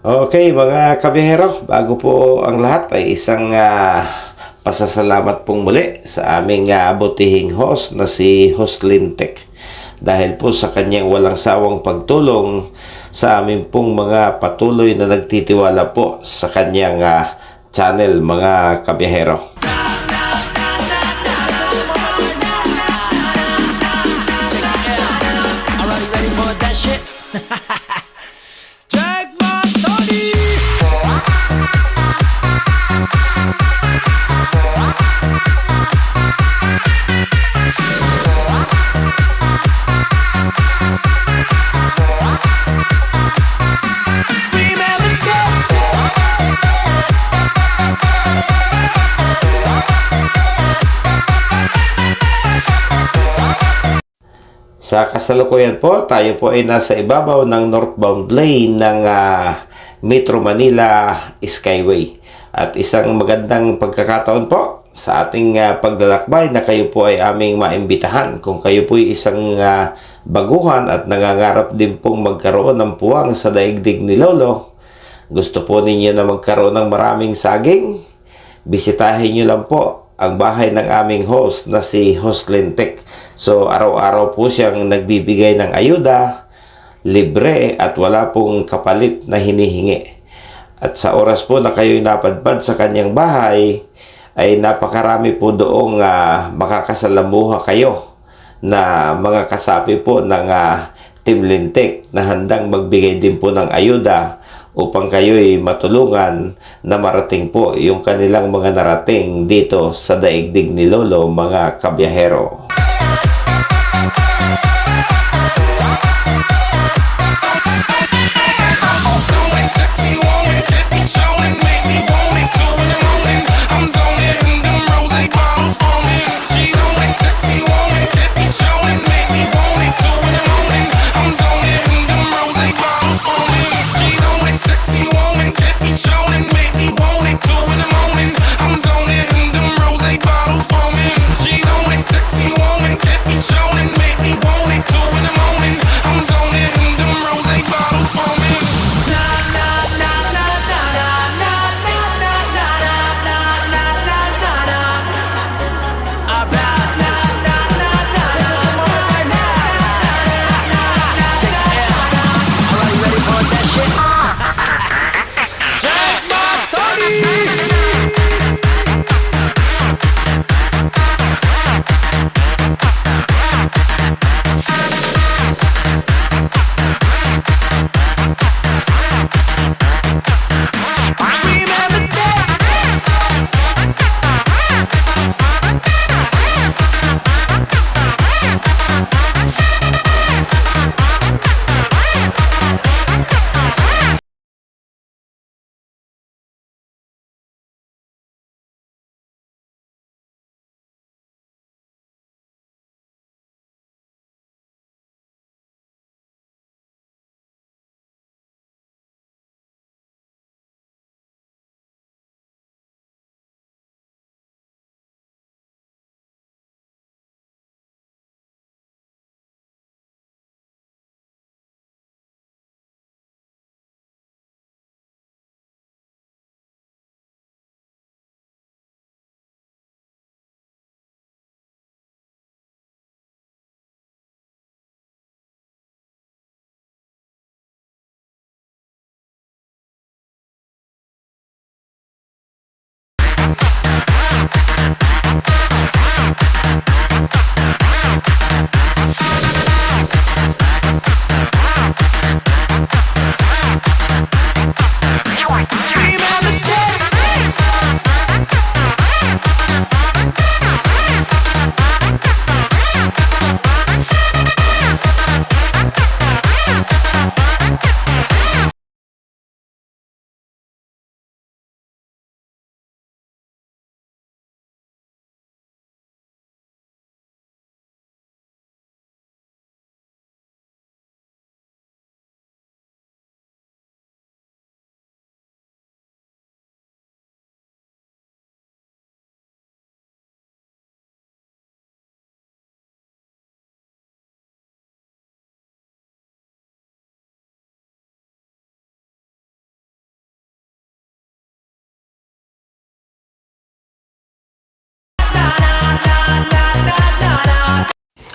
Okay mga kabihero, bago po ang lahat ay isang ah, pasasalamat pong muli sa aming ah, butihing host na si Hoslin Tech. Dahil po sa kanyang walang sawang pagtulong sa amin pong mga patuloy na nagtitiwala po sa kanyang ah, channel mga kabihero. Sa kasalukuyan po, tayo po ay nasa ibabaw ng northbound lane ng ah, Metro Manila Skyway. At isang magandang pagkakataon po sa ating ah, paglalakbay na kayo po ay aming maimbitahan. Kung kayo po ay isang ah, baguhan at nangangarap din pong magkaroon ng puwang sa daigdig ni Lolo, gusto po ninyo na magkaroon ng maraming saging, bisitahin nyo lang po ang bahay ng aming host na si Hoslin Tech. So, araw-araw po siyang nagbibigay ng ayuda, libre at wala pong kapalit na hinihingi. At sa oras po na kayo'y napadpad sa kanyang bahay, ay napakarami po doong ah, makakasalamuha kayo na mga kasapi po ng ah, Team Lintek na handang magbigay din po ng ayuda upang kayo'y matulungan na marating po yung kanilang mga narating dito sa daigdig ni Lolo mga kabiyahero.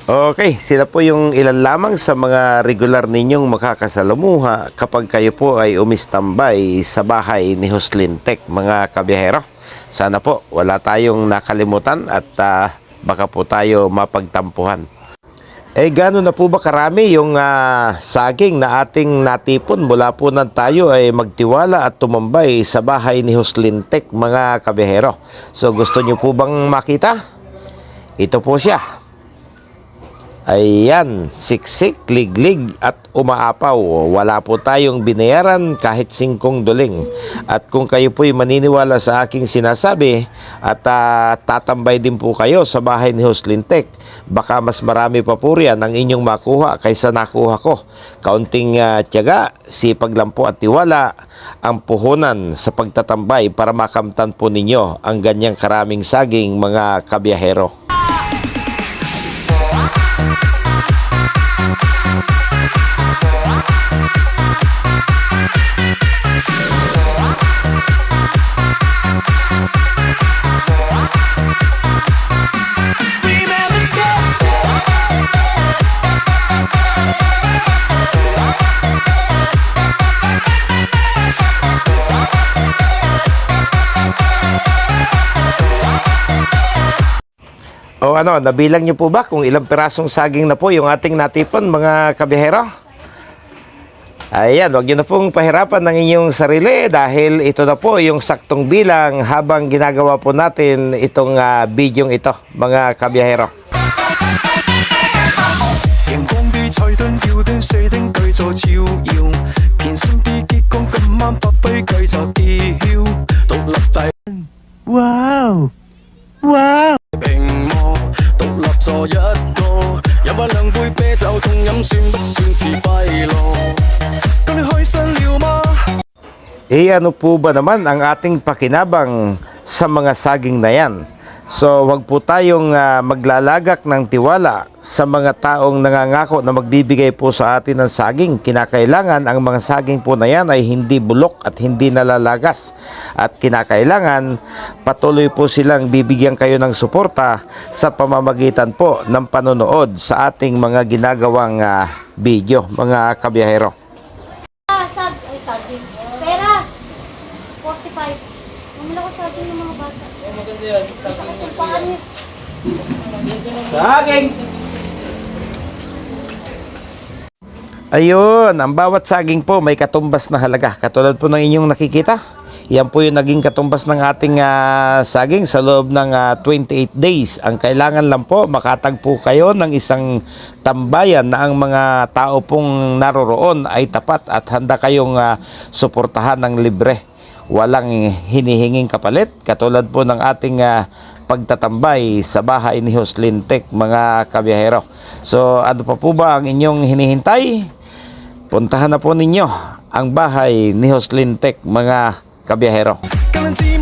Okay, sila po yung ilan lamang sa mga regular ninyong makakasalamuha kapag kayo po ay umistambay sa bahay ni Jocelyn Tech, mga kabiyahero. Sana po wala tayong nakalimutan at ah, baka po tayo mapagtampuhan. Eh, gano'n na po ba karami yung ah, saging na ating natipon mula po nang tayo ay magtiwala at tumambay sa bahay ni Jocelyn Tech, mga kabihero. So, gusto nyo po bang makita? Ito po siya. Ayan, siksik, liglig at umaapaw. Wala po tayong binayaran kahit singkong duling. At kung kayo po'y maniniwala sa aking sinasabi at ah, tatambay din po kayo sa bahay ni Tech, baka mas marami pa po riyan ang inyong makuha kaysa nakuha ko. Kaunting ah, tiyaga, sipag lang po at tiwala ang puhunan sa pagtatambay para makamtan po ninyo ang ganyang karaming saging mga kabiyahero. O ano, nabilang niyo po ba kung ilang pirasong saging na po yung ating natipon mga kabihero? Ayan, huwag niyo na pong pahirapan ng inyong sarili dahil ito na po yung saktong bilang habang ginagawa po natin itong ah, bidyong ito mga kabihero. E ano po ba naman ang ating pakinabang sa mga saging na yan? So wag po tayong ah, maglalagak ng tiwala sa mga taong nangangako na magbibigay po sa atin ng saging. Kinakailangan ang mga saging po na yan ay hindi bulok at hindi nalalagas. At kinakailangan patuloy po silang bibigyan kayo ng suporta sa pamamagitan po ng panonood sa ating mga ginagawang ah, video, mga kabiyahero. Ah, sag, ay saging. Pera! 45. Mamila ko saging ng mga bata. Ay, maganda yan. Niya. Ayun, ang bawat saging po may katumbas na halaga. Katulad po ng inyong nakikita. Yan po yung naging katumbas ng ating ah, saging sa loob ng ah, 28 days. Ang kailangan lang po, makatagpo kayo ng isang tambayan na ang mga tao pong naroroon ay tapat at handa kayong ah, suportahan ng libre walang hinihinging kapalit katulad po ng ating uh, pagtatambay sa bahay ni Jocelyn Tech mga kabiyahero. So ano pa po ba ang inyong hinihintay? Puntahan na po ninyo ang bahay ni Jocelyn Tech mga kabiyahero. Kalansi